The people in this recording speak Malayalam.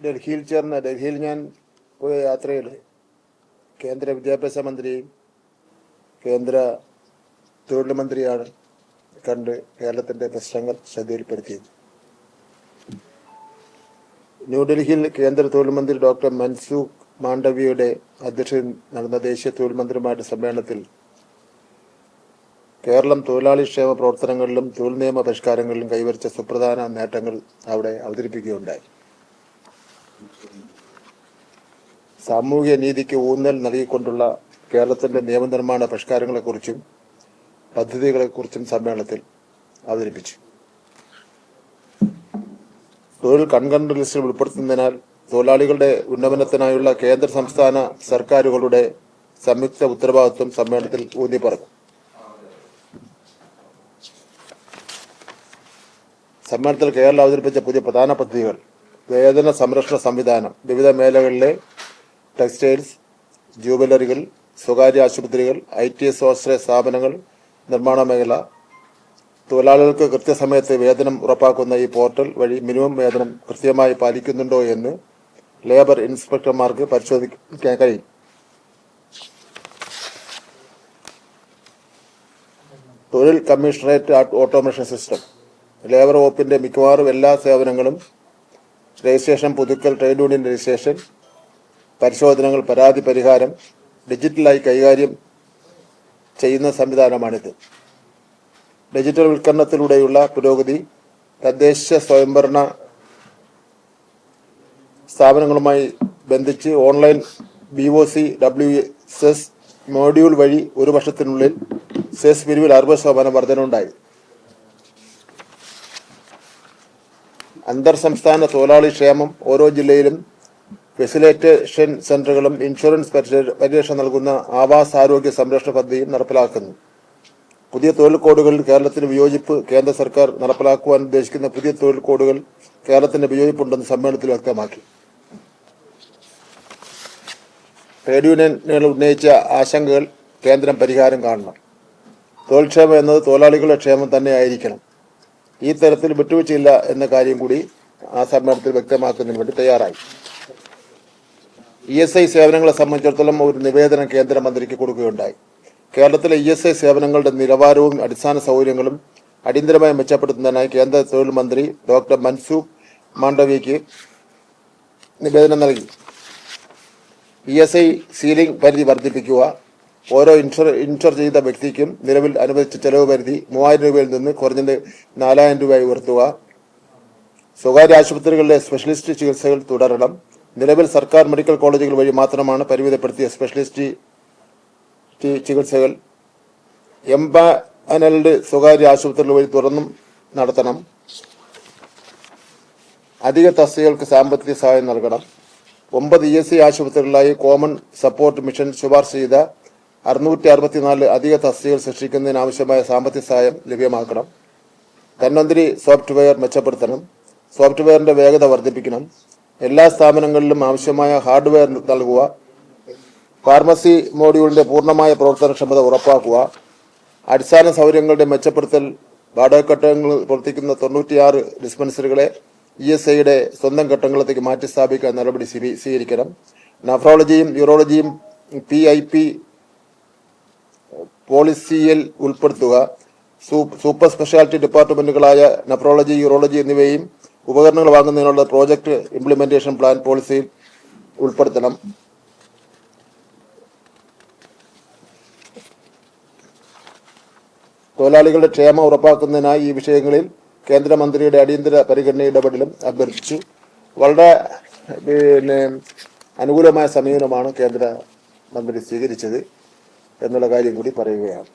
ഡൽഹിയിൽ ചേർന്ന ഡൽഹിയിൽ ഞാൻ പോയ യാത്രയിൽ കേന്ദ്ര വിദ്യാഭ്യാസ മന്ത്രിയും കേന്ദ്ര തൊഴിൽ മന്ത്രിയാണ് കണ്ട് കേരളത്തിന്റെ പ്രശ്നങ്ങൾ ശ്രദ്ധയിൽപ്പെടുത്തിയത്. ന്യൂഡൽഹിയിൽ കേന്ദ്ര തൊഴിൽ മന്ത്രി ഡോക്ടർ മൻസൂഖ് മാണ്ഡവ്യയുടെ അധ്യക്ഷതയിൽ നടന്ന ദേശീയ തൊഴിൽ മന്ത്രിമാരുടെ സമ്മേളനത്തിൽ കേരളം തൊഴിലാളി ക്ഷേമ പ്രവർത്തനങ്ങളിലും തൊഴിൽ നിയമ പരിഷ്കാരങ്ങളിലും കൈവരിച്ച സുപ്രധാന നേട്ടങ്ങൾ അവിടെ അവതരിപ്പിക്കുകയുണ്ടായി. സാമൂഹിക നീതിക്ക് ഊന്നൽ നൽകിക്കൊണ്ടുള്ള കേരളത്തിന്റെ നിയമനിർമ്മാണ പരിഷ്കാരങ്ങളെക്കുറിച്ചും പദ്ധതികളെക്കുറിച്ചും സമ്മേളനത്തിൽ അവതരിപ്പിച്ചു. തൊഴിൽ കൺകണ്ട ലിസ്റ്റിൽ ഉൾപ്പെടുത്തുന്നതിനാൽ തൊഴിലാളികളുടെ ഉന്നമനത്തിനായുള്ള കേന്ദ്ര സംസ്ഥാന സർക്കാരുകളുടെ സംയുക്ത ഉത്തരവാദിത്വം സമ്മേളനത്തിൽ ഊന്നി പറഞ്ഞു സമ്മേളനത്തിൽ കേരളം അവതരിപ്പിച്ച പുതിയ പ്രധാന പദ്ധതികൾ വേതന സംരക്ഷണ സംവിധാനം വിവിധ മേഖലകളിലെ ടെക്സ്റ്റൈൽസ് ജ്യൂവലറികൾ സ്വകാര്യ ആശുപത്രികൾ ഐ ടി എസ് സ്വാശ്രയ സ്ഥാപനങ്ങൾ നിർമ്മാണ മേഖല. തൊഴിലാളികൾക്ക് കൃത്യസമയത്ത് വേതനം ഉറപ്പാക്കുന്ന ഈ പോർട്ടൽ വഴി മിനിമം വേതനം കൃത്യമായി പാലിക്കുന്നുണ്ടോ എന്ന് ലേബർ ഇൻസ്പെക്ടർമാർക്ക് പരിശോധിക്കാൻ കഴിയും. തൊഴിൽ കമ്മീഷണറേറ്റ് ഓട്ടോമേഷൻ സിസ്റ്റം. ലേബർ വകുപ്പിന്റെ മിക്കവാറും എല്ലാ സേവനങ്ങളും രജിസ്ട്രേഷൻ പുതുക്കൽ ട്രേഡ് യൂണിയൻ രജിസ്ട്രേഷൻ പരിശോധനകൾ പരാതി പരിഹാരം ഡിജിറ്റലായി കൈകാര്യം ചെയ്യുന്ന സംവിധാനമാണിത്. ഡിജിറ്റൽ വൽക്കരണത്തിലൂടെയുള്ള പുരോഗതി തദ്ദേശ സ്വയംഭരണ സ്ഥാപനങ്ങളുമായി ബന്ധിച്ച് online B O C W S module വഴി ഒരു വർഷത്തിനുള്ളിൽ സെസ് പിരിവിൽ അറുപത് ശതമാനം വർധനമുണ്ടായി അന്തർ സംസ്ഥാന തൊഴിലാളി ക്ഷേമം ഓരോ ജില്ലയിലും ഫെസിലിറ്റേഷൻ സെന്ററുകളും ഇൻഷുറൻസ് പരിരക്ഷ നൽകുന്ന ആവാസ് ആരോഗ്യ സംരക്ഷണ പദ്ധതിയും നടപ്പിലാക്കുന്നു. പുതിയ തൊഴിൽ കോഡുകളിൽ കേരളത്തിന് വിയോജിപ്പ് കേന്ദ്ര സർക്കാർ നടപ്പിലാക്കുവാൻ ഉദ്ദേശിക്കുന്ന പുതിയ തൊഴിൽ കോഡുകൾ കേരളത്തിന്റെ വിയോജിപ്പുണ്ടെന്ന് സമ്മേളനത്തിൽ വ്യക്തമാക്കി. ട്രേഡ് യൂണിയനുകൾ ഉന്നയിച്ച ആശങ്കകൾ കേന്ദ്രം പരിഹാരം കാണണം. തൊഴിൽ ക്ഷേമം എന്നത് തൊഴിലാളികളുടെ ക്ഷേമം തന്നെ ആയിരിക്കണം ഈ തരത്തിൽ വിട്ടുവീഴ്ചയില്ല എന്ന കാര്യം കൂടി ആ സമ്മേളനത്തിൽ വ്യക്തമാക്കുന്നതിന് വേണ്ടി തയ്യാറായി. ഇ എസ് ഐ സേവനങ്ങളെ സംബന്ധിച്ചിടത്തോളം ഒരു നിവേദനം കേന്ദ്രമന്ത്രിക്ക് കൊടുക്കുകയുണ്ടായി. കേരളത്തിലെ ഇ എസ് ഐ സേവനങ്ങളുടെ നിലവാരവും അടിസ്ഥാന സൗകര്യങ്ങളും അടിയന്തരമായി മെച്ചപ്പെടുത്തുന്നതിനായി കേന്ദ്ര തൊഴിൽ മന്ത്രി ഡോക്ടർ മൻസൂഖ് മാണ്ഡവിക്ക് നിവേദനം നൽകി. ഇ എസ് ഐ സീലിംഗ് പരിധി വർദ്ധിപ്പിക്കുക ഓരോ ഇൻഷുർ ഇൻഷുർ ചെയ്ത വ്യക്തിക്കും നിലവിൽ അനുവദിച്ച ചെലവ് പരിധി മൂവായിരം രൂപയിൽ നിന്ന് കുറഞ്ഞത് നാലായിരം രൂപയായി ഉയർത്തുക. സ്വകാര്യ ആശുപത്രികളിലെ സ്പെഷ്യലിസ്റ്റ് ചികിത്സകൾ തുടരണം. നിലവിൽ സർക്കാർ മെഡിക്കൽ കോളേജുകൾ വഴി മാത്രമാണ് പരിമിതപ്പെടുത്തിയ സ്പെഷ്യലിസ്റ്റ് ചികിത്സകൾ. എംപാനൽഡ് സ്വകാര്യ ആശുപത്രികൾ വഴി തുറന്നും നടത്തണം. അധിക തസ്തികൾക്ക് സാമ്പത്തിക സഹായം നൽകണം. ഒമ്പത് ഇ എസ് സി ആശുപത്രികളിലായി കോമൺ സപ്പോർട്ട് മിഷൻ ശുപാർശ ചെയ്ത അറുന്നൂറ്റി അറുപത്തിനാല് അധിക തസ്തികകൾ സൃഷ്ടിക്കുന്നതിന് ആവശ്യമായ സാമ്പത്തിക സഹായം ലഭ്യമാക്കണം. ധന്വന്തിരി സോഫ്റ്റ്വെയർ മെച്ചപ്പെടുത്തണം. സോഫ്റ്റ്വെയറിന്റെ വേഗത വർദ്ധിപ്പിക്കണം. എല്ലാ സ്ഥാപനങ്ങളിലും ആവശ്യമായ ഹാർഡ്വെയർ നൽകുക ഫാർമസി മോഡ്യൂളിന്റെ പൂർണമായ പ്രവർത്തനക്ഷമത ഉറപ്പാക്കുക അടിസ്ഥാന സൗകര്യങ്ങളുടെ മെച്ചപ്പെടുത്തൽ വാടക ഘട്ടങ്ങൾ പ്രവർത്തിക്കുന്ന തൊണ്ണൂറ്റിയാറ് ഡിസ്പെൻസറികളെ ഇ എസ് ഐയുടെ സ്വന്തം ഘട്ടങ്ങളിലേക്ക് മാറ്റി സ്ഥാപിക്കാൻ നടപടി സ്വീകരിക്കണം. നഫ്രോളജിയും യൂറോളജിയും പി ഐ പി പോളിസിയിൽ ഉൾപ്പെടുത്തുക. സൂപ്പർ സ്പെഷ്യാലിറ്റി ഡിപ്പാർട്ട്മെന്റുകളായ നഫ്രോളജി യൂറോളജി എന്നിവയും ഉപകരണങ്ങൾ വാങ്ങുന്നതിനുള്ള പ്രോജക്റ്റ് ഇംപ്ലിമെന്റേഷൻ പ്ലാൻ പോളിസിയിൽ ഉൾപ്പെടുത്തണം. തൊഴിലാളികളുടെ ക്ഷേമം ഉറപ്പാക്കുന്നതിനായി ഈ വിഷയങ്ങളിൽ കേന്ദ്രമന്ത്രിയുടെ അടിയന്തര പരിഗണന ഇടപെടലും അഭ്യർത്ഥിച്ചു. വളരെ പിന്നെ അനുകൂലമായ സമീപനമാണ് കേന്ദ്ര മന്ത്രി സ്വീകരിച്ചത് എന്നുള്ള കാര്യം കൂടി പറയുകയാണ്.